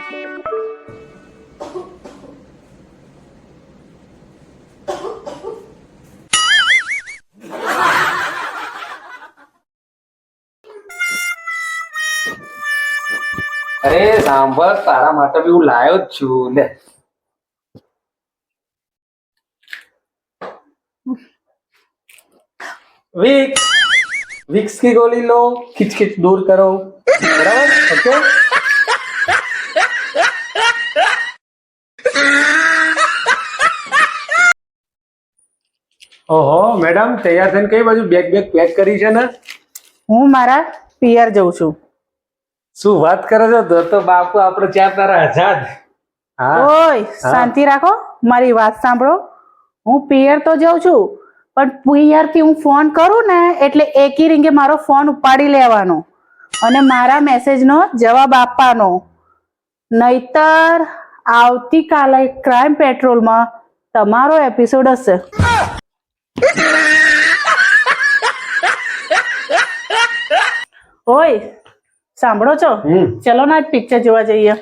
અરે સાંભળ, તારા માટે બી હું લાયો જ છું, લે. વિક્સ વિક્સ કી ગોલી લો, ખીચખીચ દૂર કરો. બરાબર? ઓકે? ઓહો મેડમ તૈયાર થઈને કઈ બાજુ બેગ બેગ પેક કરી છે ને? હું મારા પિયર જઉં છું. શું વાત કરો છો? તો તો બાપુ આપણે ચાર તારા આઝાદ. ઓય શાંતિ રાખો મારી વાત સાંભળો. હું પિયર તો જઉં છું પણ પિયરથી હું ફોન કરું ને એટલે એકી રીંગે મારો ફોન ઉપાડી લેવાનો અને મારા મેસેજનો જવાબ આપવાનો. નહીતર આવતીકાલે ક્રાઇમ પેટ્રોલમાં તમારો એપિસોડ હશે. ઓય સાંભળો છો? ચલો ના પિક્ચર જોવા જઈએ.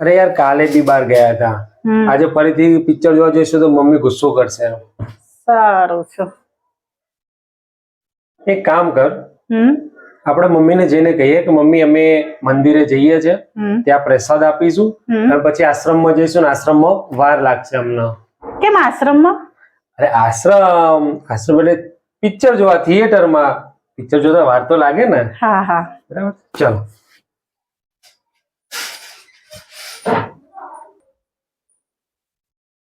અરે યાર કાલે બી બહાર ગયા હતા. આજે ફરીથી પિક્ચર જોવા જઈશું તો મમ્મી ગુસ્સો કરશે સારું છે. એક કામ કર. આપણે મમ્મીને જઈને કહીએ કે મમ્મી અમે મંદિરે જઈએ છે. ત્યાં પ્રસાદ આપીશું. અને પછી આશ્રમમાં જઈશું ને આશ્રમમાં વાર લાગશે અમને. કેમ આશ્રમમાં? અરે આશ્રમ આશ્રમ એટલે પિક્ચર જોવા થિયેટરમાં પિક્ચર જોતા વાર તો લાગે ને. હા હા. બરાબર? ચલો.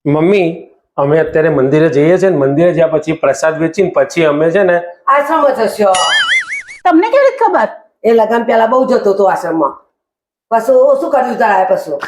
મમ્મી અમે અત્યારે મંદિરે જઈએ છીએ ને મંદિરે જ્યાં પછી પ્રસાદ વેચીને પછી અમે છે ને આશ્રમ જશો. તમને કેવી રીતે ખબર? એ લગન પેલા બહુ જતો હતો આશ્રમમાં. પછી શું કર્યું તારા પછી?